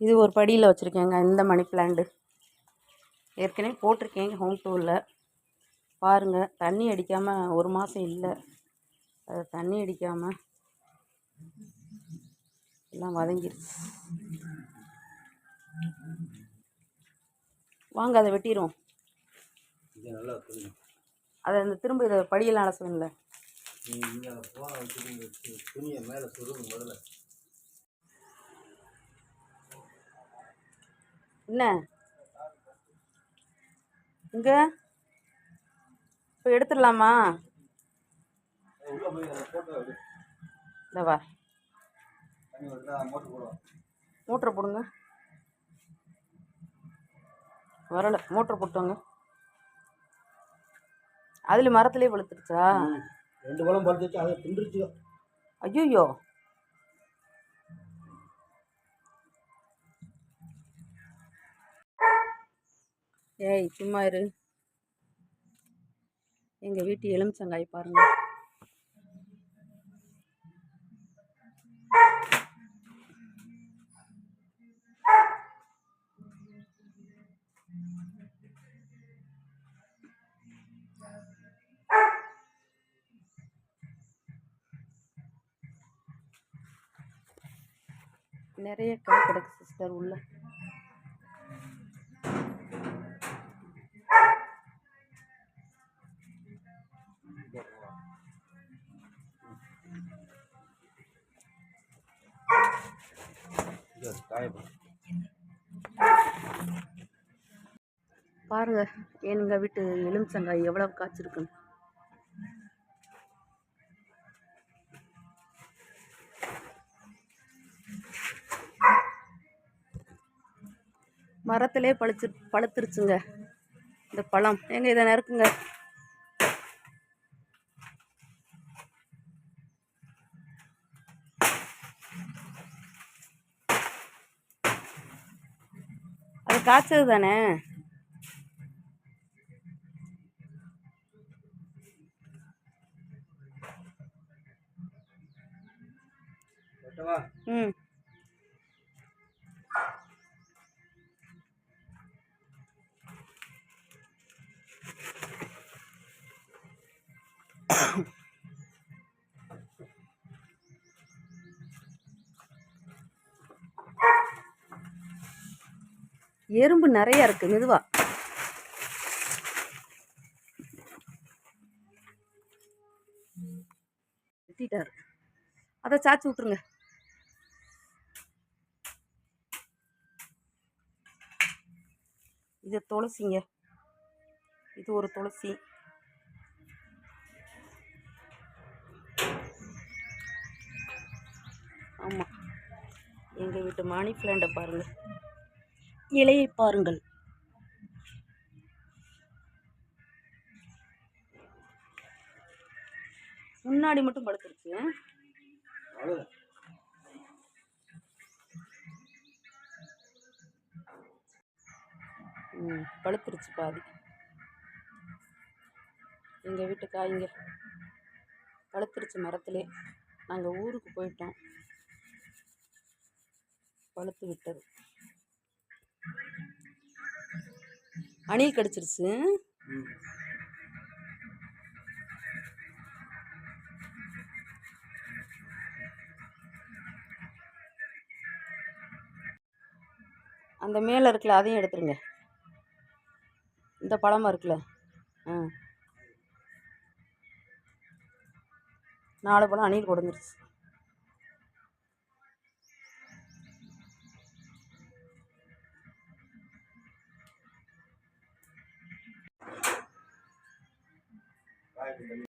இது ஒரு படியில் வச்சுருக்கேங்க இந்த மணி பிளான்ட்டு ஏற்கனவே போட்டிருக்கேன் ஹோம் டூரில் பாருங்கள் தண்ணி அடிக்காமல் ஒரு மாதம் இல்லை. அது தண்ணி அடிக்காமல் எல்லாம் வதங்கிருச்சு. வாங்க அதை வெட்டிடுவோம் அதை அந்த திரும்ப இதை படியெல்லாம் அலசுவேன்ல து- துணியை மேலே சுருங்க முதல்ல என்ன? இங்கே? இப்போ எடுத்துடலாமா? உள்ளே போய் அதை போட்டு அப்படி இந்த வா. தண்ணி விட்டா மோட்டர் போடுவோம் மோட்டரை போடுங்க. வரலை மோட்டர் போட்டோங்க அதில் மரத்துலேயே வெளுத்துருச்சா ரெண்டு பழம் பழுத்து வச்சு அதை தின்றுச்சு ஐயோ ஏய் சும்மா இரு. எங்கள் வீட்டு எலுமிச்சங்காய் பாருங்க. நிறைய காய் கிடக்கு சிஸ்டர் உள்ள. பாருங்க எங்க வீட்டு எலுமிச்சங்காய் எவ்வளவு காய்ச்சிருக்குன்னு. மரத்திலே பழுச்சு பழுத்துருச்சுங்க. இந்த பழம். எங்க இதை நறுக்குங்க. அது காய்ச்சது தானே? ம். எறும்பு நிறைய இருக்கு மெதுவா. வெட்டிட்டாரு. அதை சாய்ச்சி விட்ருங்க இது துளசிங்க. இது ஒரு துளசி. ஆமாம் எங்கள் வீட்டு மணி பிளான்ட்டை பாருங்கள் இலையை பாருங்கள். முன்னாடி மட்டும் படுத்துருக்கு. பழுத்துருச்சு பாதி. எங்கள் வீட்டு காய்ங்க பழுத்துருச்சு மரத்திலே. நாங்கள் ஊருக்கு போயிட்டோம். பழுத்து விட்டது. அணில் கடிச்சிருச்சு. அந்த மேலே இருக்குல்ல அதையும் எடுத்துருங்க. இந்த பழமாக இருக்குல்ல ஆ. நாலு பழம் அணில் கொடுந்துருச்சு five in the